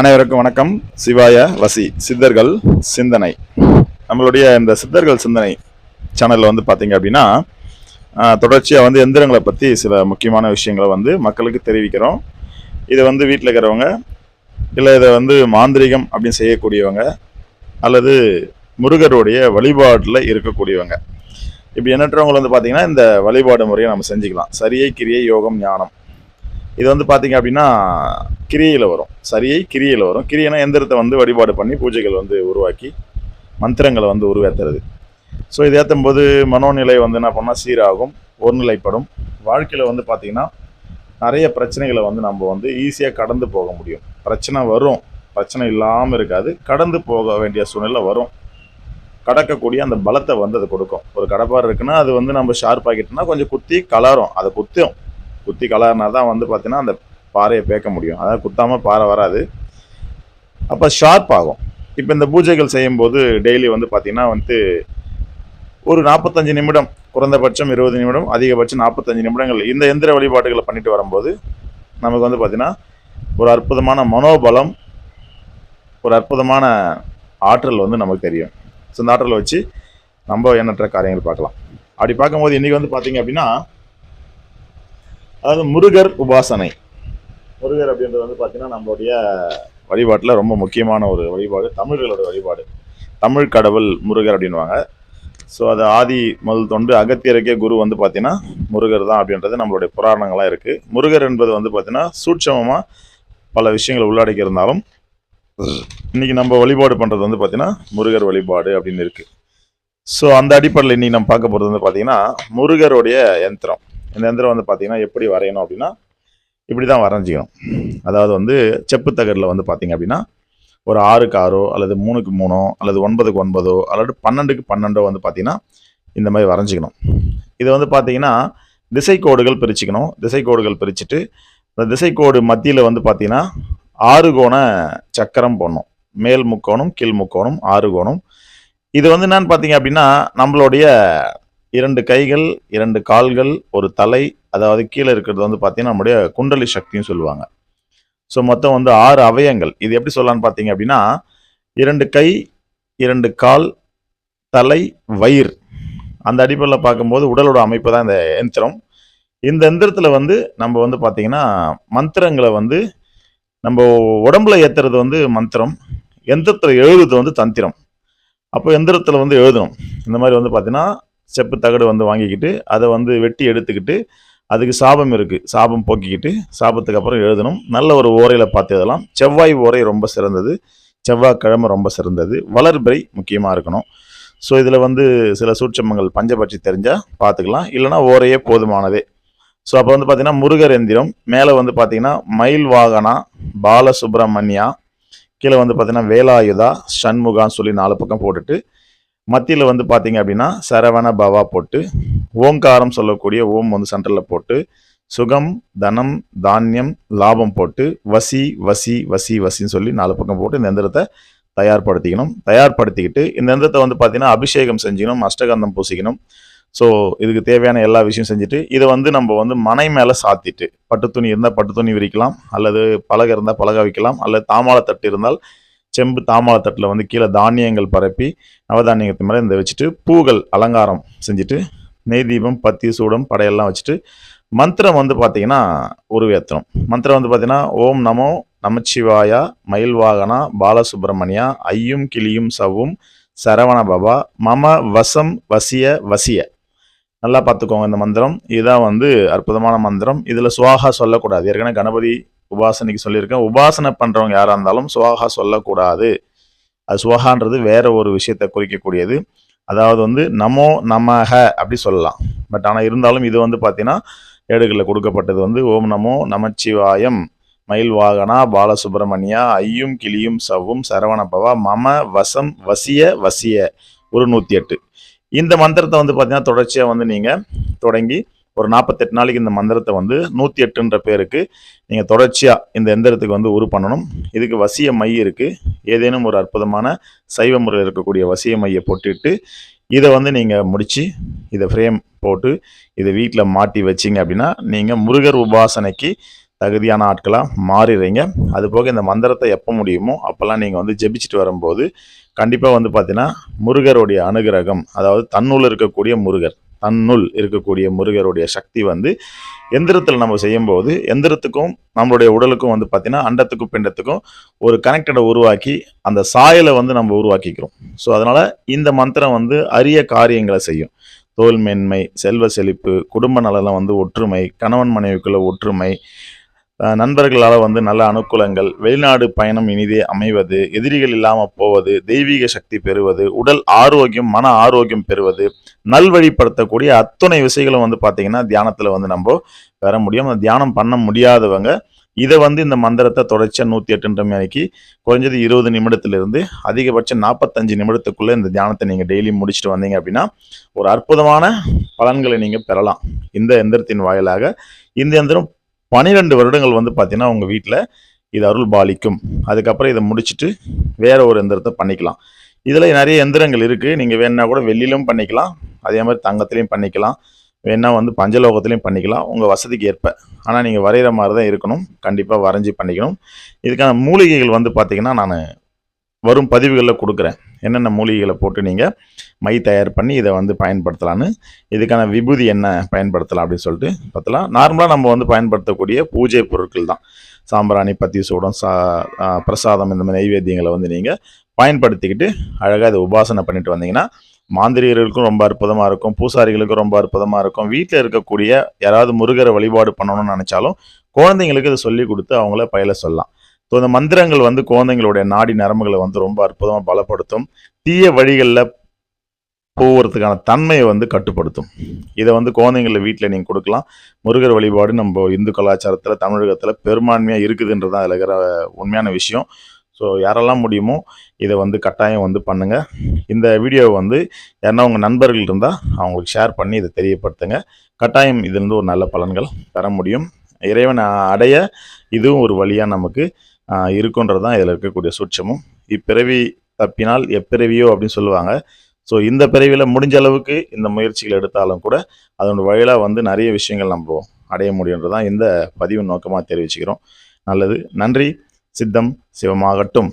அனைவருக்கும் வணக்கம். சிவாய வசி சித்தர்கள் சிந்தனை. நம்மளுடைய இந்த சித்தர்கள் சிந்தனை சேனலில் வந்து பார்த்தீங்க அப்படின்னா தொடர்ச்சியாக வந்து எந்திரங்களை பற்றி சில முக்கியமான விஷயங்களை வந்து மக்களுக்கு தெரிவிக்கிறோம். இதை வந்து வீட்டில் இருக்கிறவங்க இல்லை இதை வந்து மாந்திரிகம் அப்படின்னு செய்யக்கூடியவங்க அல்லது முருகருடைய வழிபாட்டில் இருக்கக்கூடியவங்க. இப்படி எண்ணற்றவங்களை வந்து பார்த்தீங்கன்னா இந்த வழிபாடு முறையை நம்ம செஞ்சுக்கலாம். சரியை கிரியை யோகம் ஞானம். இது வந்து பார்த்தீங்க அப்படின்னா கிரியையில் வரும். சரியை கிரியையில் வரும். கிரியைனா எந்திரத்தை வந்து வழிபாடு பண்ணி பூஜைகள் வந்து உருவாக்கி மந்திரங்களை வந்து உருவேற்றுறது ஸோ இது ஏற்றும் போது மனோநிலை வந்து என்ன பண்ணால் சீராகும் ஒருநிலைப்படும். வாழ்க்கையில் வந்து பார்த்திங்கன்னா நிறைய பிரச்சனைகளை வந்து நம்ம வந்து ஈஸியாக கடந்து போக முடியும். பிரச்சனை வரும். பிரச்சனை இல்லாமல் இருக்காது. கடந்து போக வேண்டிய சூழ்நிலை வரும். கடக்கக்கூடிய அந்த பலத்தை வந்து அது கொடுக்கும். ஒரு கடப்பார் இருக்குன்னா அது வந்து நம்ம ஷார்ப் ஆகிட்டோம்னா கொஞ்சம் குத்தி கலரும். அதை குத்தும். குத்தி கலர்னா தான் வந்து பார்த்தீங்கன்னா அந்த பாறையை பேக்க முடியும். அதாவது குத்தாமல் பாறை வராது. அப்போ ஷார்ப் ஆகும். இப்போ இந்த பூஜைகள் செய்யும்போது டெய்லி வந்து பார்த்திங்கன்னா வந்து ஒரு நாற்பத்தஞ்சு நிமிடம் குறைந்தபட்சம் இருபது நிமிடம் அதிகபட்சம் நாற்பத்தஞ்சு நிமிடங்கள் இந்த எந்திர வழிபாடுகளை பண்ணிட்டு வரும்போது நமக்கு வந்து பார்த்திங்கன்னா ஒரு அற்புதமான மனோபலம் ஒரு அற்புதமான ஆற்றல் வந்து நமக்கு தெரியும். ஸோ இந்த ஆற்றலை வச்சு நம்ம எண்ணற்ற காரியங்கள் பார்க்கலாம். அப்படி பார்க்கும்போது இன்றைக்கி வந்து பார்த்திங்க அப்படின்னா அதாவது முருகர் உபாசனை. முருகர் அப்படின்றது வந்து பார்த்தீங்கன்னா நம்மளுடைய வழிபாட்டில் ரொம்ப முக்கியமான ஒரு வழிபாடு தமிழர்களோட வழிபாடு. தமிழ் கடவுள் முருகர் அப்படின்வாங்க ஸோ அது ஆதி முதல் தொண்டு அகத்தியருக்கே குரு வந்து பார்த்தீங்கன்னா முருகர் தான் அப்படின்றது நம்மளுடைய புராணங்களாக இருக்குது முருகர் என்பது வந்து பார்த்தீங்கன்னா சூட்சமமாக பல விஷயங்களை உள்ளடக்கி இருந்தாலும் இன்னைக்கு நம்ம வழிபாடு பண்ணுறது வந்து பார்த்தீங்கன்னா முருகர் வழிபாடு அப்படின்னு இருக்குது ஸோ அந்த அடிப்படையில் இன்றைக்கி நம்ம பார்க்க போகிறது வந்து பார்த்தீங்கன்னா முருகருடைய யந்திரம். இந்த எந்திரம் வந்து பார்த்திங்கன்னா எப்படி வரையணும் அப்படின்னா இப்படி தான் வரைஞ்சிக்கணும். அதாவது வந்து செப்பு தகரில் வந்து பார்த்திங்க அப்படின்னா ஒரு ஆறுக்கு ஆறோ அல்லது மூணுக்கு மூணோ அல்லது ஒன்பதுக்கு ஒன்பதோ அல்லது பன்னெண்டுக்கு பன்னெண்டோ வந்து பார்த்திங்கன்னா இந்த மாதிரி வரைஞ்சிக்கணும். இது வந்து பார்த்தீங்கன்னா திசை கோடுகள் பிரிச்சுக்கணும். திசை கோடுகள் பிரிச்சுட்டு இந்த திசை கோடு மத்தியில் வந்து பார்த்திங்கன்னா ஆறு கோண சக்கரம் போடணும். மேல் முக்கோணம் கீழ் முக்கோணம் ஆறு கோணம். இது வந்து என்னன்னு பார்த்தீங்க அப்படின்னா நம்மளுடைய இரண்டு கைகள் இரண்டு கால்கள் ஒரு தலை அதாவது கீழே இருக்கிறது வந்து பார்த்தீங்கன்னா நம்முடைய குண்டலி சக்தின்னு சொல்லுவாங்க. ஸோ மொத்தம் வந்து ஆறு அவயங்கள். இது எப்படி சொல்லலாம்னு பார்த்தீங்க அப்படின்னா இரண்டு கை இரண்டு கால் தலை வயிறு. அந்த அடிப்படையில் பார்க்கும்போது உடலோட அமைப்பு தான் இந்த எந்திரம். இந்த எந்திரத்தில் வந்து நம்ம வந்து பார்த்தீங்கன்னா மந்திரங்களை வந்து நம்ம உடம்புல ஏற்றுறது வந்து மந்திரம் எந்திரத்தில் எழுதுறது வந்து தந்திரம். அப்போ எந்திரத்தில் வந்து எழுதணும். இந்த மாதிரி வந்து பார்த்தீங்கன்னா செப்பு தகடு வந்து வாங்கிக்கிட்டு அதை வந்து வெட்டி எடுத்துக்கிட்டு அதுக்கு சாபம் இருக்குது சாபம் போக்கிக்கிட்டு சாபத்துக்கு அப்புறம் எழுதணும். நல்ல ஒரு ஓரையில் பார்த்து எழுதலாம். செவ்வாய் ஓரை ரொம்ப சிறந்தது. செவ்வாய்க்கிழமை ரொம்ப சிறந்தது. வளர்பிறை முக்கியமாக இருக்கணும். ஸோ இதில் வந்து சில சூட்சமங்கள் பஞ்சபட்சி தெரிஞ்சால் பார்த்துக்கலாம். இல்லைனா ஓரையே போதுமானதே. ஸோ அப்போ வந்து பார்த்திங்கன்னா முருகர் எந்திரம். மேலே வந்து பார்த்தீங்கன்னா மயில் வாகனா பாலசுப்ரமணியா கீழே வந்து பார்த்திங்கன்னா வேலாயுதா சண்முகான்னு சொல்லி நாலு பக்கம் போட்டுட்டு மத்தியில் வந்து பார்த்தீங்க அப்படின்னா சரவண பவா போட்டு ஓங்காரம் சொல்லக்கூடிய ஓம் வந்து சென்டரில் போட்டு சுகம் தனம் தானியம் லாபம் போட்டு வசி வசி வசி வசின்னு சொல்லி நாலு பக்கம் போட்டு இந்த எந்திரத்தை தயார்படுத்திக்கணும். தயார்படுத்திக்கிட்டு இந்த எந்திரத்தை வந்து பார்த்தீங்கன்னா அபிஷேகம் செஞ்சுக்கணும் அஷ்டகந்தம் பூசிக்கணும். ஸோ இதுக்கு தேவையான எல்லா விஷயம் செஞ்சுட்டு இதை வந்து நம்ம வந்து மனை மேலே சாத்திட்டு பட்டு துணி இருந்தால் பட்டு துணி விரிக்கலாம் அல்லது பலகை இருந்தால் பலகை வைக்கலாம் அல்லது தாமாள தட்டு இருந்தால் செம்பு தாமாள தட்டில் வந்து கீழே தானியங்கள் பரப்பி நவதானியத்து மேலே இந்த வச்சுட்டு பூகள் அலங்காரம் செஞ்சுட்டு நெய் தீபம் பத்தி சூடம் படையெல்லாம் வச்சுட்டு மந்திரம் வந்து பார்த்தீங்கன்னா உருவேற்றணும் மந்திரம் வந்து பார்த்தீங்கன்னா ஓம் நமோ நமச்சிவாயா மயில்வாகனா பாலசுப்ரமணியா ஐயும் கிளியும் சவ்வும் சரவண பபா மம வசம் வசிய வசிய. நல்லா பார்த்துக்கோங்க இந்த மந்திரம். இதுதான் வந்து அற்புதமான மந்திரம். இதில் சுவாகா சொல்லக்கூடாது. ஏற்கனவே கணபதி உபாசனைக்கு சொல்லியிருக்கேன். உபாசனை பண்ணுறவங்க யாராக இருந்தாலும் சுவாகா சொல்லக்கூடாது. அது சுவாகான்றது வேற ஒரு விஷயத்தை குறிக்கக்கூடியது. அதாவது வந்து நமோ நமக அப்படி சொல்லலாம். பட் ஆனால் இருந்தாலும் இது வந்து பார்த்தீங்கன்னா ஏடுகளில் கொடுக்கப்பட்டது வந்து ஓம் நமோ நமச்சிவாயம் மயில் வாகனா பாலசுப்ரமணியா ஐயும் கிளியும் சவ்வும் சரவணபவா மம வசம் வசிய வசிய. ஒரு நூற்றி எட்டு. இந்த மந்திரத்தை வந்து பார்த்தீங்கன்னா தொடர்ச்சியாக வந்து நீங்கள் தொடங்கி ஒரு நாற்பத்தெட்டு நாளைக்கு இந்த மந்திரத்தை வந்து நூற்றி எட்டுன்ற பேருக்கு நீங்கள் தொடர்ச்சியாக இந்த எந்திரத்துக்கு வந்து உரு பண்ணணும். இதுக்கு வசிய மை இருக்குது ஏதேனும் ஒரு அற்புதமான சைவ முறையில் இருக்கக்கூடிய வசிய மையை போட்டுட்டு இதை வந்து நீங்கள் முடித்து இதை ஃப்ரேம் போட்டு இதை வீட்டில் மாட்டி வச்சிங்க அப்படின்னா நீங்கள் முருகர் உபாசனைக்கு தகுதியான ஆட்களாக மாறிடுறீங்க. அது போக இந்த மந்திரத்தை எப்போ முடியுமோ அப்போல்லாம் நீங்கள் வந்து ஜெபிச்சுட்டு வரும்போது கண்டிப்பாக வந்து பார்த்தீங்கன்னா முருகருடைய அனுகிரகம் அதாவது தன்னுள் இருக்கக்கூடிய முருகர் தன்னுள் இருக்கக்கூடிய முருகருடைய சக்தி வந்து எந்திரத்தில் நம்ம செய்யும்போது எந்திரத்துக்கும் நம்மளுடைய உடலுக்கும் வந்து பார்த்தீங்கன்னா அண்டத்துக்கும் பிண்டத்துக்கும் ஒரு கனெக்டடை உருவாக்கி அந்த சாயலை வந்து நம்ம உருவாக்கிக்கிறோம். ஸோ அதனால் இந்த மந்திரம் வந்து அரிய காரியங்களை செய்யும். தோல் மென்மை செல்வ செழிப்பு குடும்ப நலனில் வந்து ஒற்றுமை கணவன் மனைவிக்குள்ள ஒற்றுமை நண்பர்களால் வந்து நல்ல அனுகூலங்கள் வெளிநாடு பயணம் இனிதே அமைவது எதிரிகள் இல்லாமல் போவது தெய்வீக சக்தி பெறுவது உடல் ஆரோக்கியம் மன ஆரோக்கியம் பெறுவது நல்வழிப்படுத்தக்கூடிய அத்துணை விஷயங்களும் வந்து பார்த்தீங்கன்னா தியானத்தில் வந்து நம்ம பெற முடியும். அந்த தியானம் பண்ண முடியாதவங்க இதை வந்து இந்த மந்திரத்தை தொடர்ச்சியாக நூற்றி எட்டுன்ற மணிக்கு குறைஞ்சது இருபது நிமிடத்திலிருந்து அதிகபட்சம் நாற்பத்தஞ்சு நிமிடத்துக்குள்ளே இந்த தியானத்தை நீங்கள் டெய்லி முடிச்சுட்டு வந்தீங்க அப்படின்னா ஒரு அற்புதமான பலன்களை நீங்கள் பெறலாம். இந்த எந்திரத்தின் வாயிலாக இந்த எந்திரம் பனிரெண்டு வருடங்கள் வந்து பார்த்தீங்கன்னா உங்கள் வீட்டில் இது அருள் பாலிக்கும். அதுக்கப்புறம் இதை முடிச்சுட்டு வேற ஒரு எந்திரத்தை பண்ணிக்கலாம். இதில் நிறைய எந்திரங்கள் இருக்குது நீங்கள் வேணா கூட வெள்ளிலும் பண்ணிக்கலாம். அதே மாதிரி தங்கத்துலேயும் பண்ணிக்கலாம். வேணால் வந்து பஞ்சலோகத்துலேயும் பண்ணிக்கலாம். உங்கள் வசதிக்கு ஏற்ப. ஆனால் நீங்கள் வரைகிற மாதிரி தான் இருக்கணும். கண்டிப்பாக வரைஞ்சி பண்ணிக்கணும். இதுக்கான மூலிகைகள் வந்து பார்த்திங்கன்னா நான் வரும் பதிவுகளில் கொடுக்குறேன். என்னென்ன மூலிகைகளை போட்டு நீங்கள் மை தயார் பண்ணி இதை வந்து பயன்படுத்தலான்னு இதுக்கான விபூதி என்ன பயன்படுத்தலாம் அப்படின்னு சொல்லிட்டு பார்த்தலாம் நார்மலாக நம்ம வந்து பயன்படுத்தக்கூடிய பூஜை பொருட்கள் தான். சாம்பிராணி பத்தி சூடம் சா பிரசாதம் இந்த மாதிரி நைவேத்தியங்களை வந்து நீங்கள் பயன்படுத்திக்கிட்டு அழகாக இதை உபாசனை பண்ணிட்டு வந்தீங்கன்னா மாந்திரிகர்களுக்கும் ரொம்ப அற்புதமாக இருக்கும் பூசாரிகளுக்கும் ரொம்ப அற்புதமாக இருக்கும். வீட்டில் இருக்கக்கூடிய யாராவது முருகரை வழிபாடு பண்ணணும்னு நினச்சாலும் குழந்தைங்களுக்கு இதை சொல்லி கொடுத்து அவங்கள பயில சொல்லலாம். ஸோ இந்த மந்திரங்கள் வந்து குழந்தைங்களுடைய நாடி நரம்புகளை வந்து ரொம்ப அற்புதமாக பலப்படுத்தும். தீய வழிகளில் போகிறதுக்கான தன்மையை வந்து கட்டுப்படுத்தும். இதை வந்து குழந்தைங்கள வீட்டில் நீங்கள் கொடுக்கலாம். முருகர் வழிபாடு நம்ம இந்து கலாச்சாரத்தில் தமிழகத்தில் பெரும்பான்மையாக இருக்குதுன்றது தான் அதில் இருக்கிற உண்மையான விஷயம். ஸோ யாரெல்லாம் முடியுமோ இதை வந்து கட்டாயம் வந்து பண்ணுங்கள் இந்த வீடியோவை வந்து யாருன்னா உங்கள் நண்பர்கள் இருந்தால் அவங்களுக்கு ஷேர் பண்ணி இதை தெரியப்படுத்துங்க. கட்டாயம் இதுலேருந்து ஒரு நல்ல பலன்கள் பெற முடியும். இறைவனை அடைய இதுவும் ஒரு வழியாக நமக்கு இருக்குன்றது தான் இதில் இருக்கக்கூடிய சூட்சமும். இப்பிறவி தப்பினால் எப்பிறவியோ அப்படின்னு சொல்லுவாங்க. ஸோ இந்த பிறவியில் முடிஞ்ச அளவுக்கு இந்த முயற்சிகள் எடுத்தாலும் கூட அதனோட வழியில் வந்து நிறைய விஷயங்கள் நம்ம அடைய முடியுன்றதான் இந்த பதிவு நோக்கமாக தெரிவிச்சுக்கிறோம். நல்லது. நன்றி. சித்தம் சிவமாகட்டும்.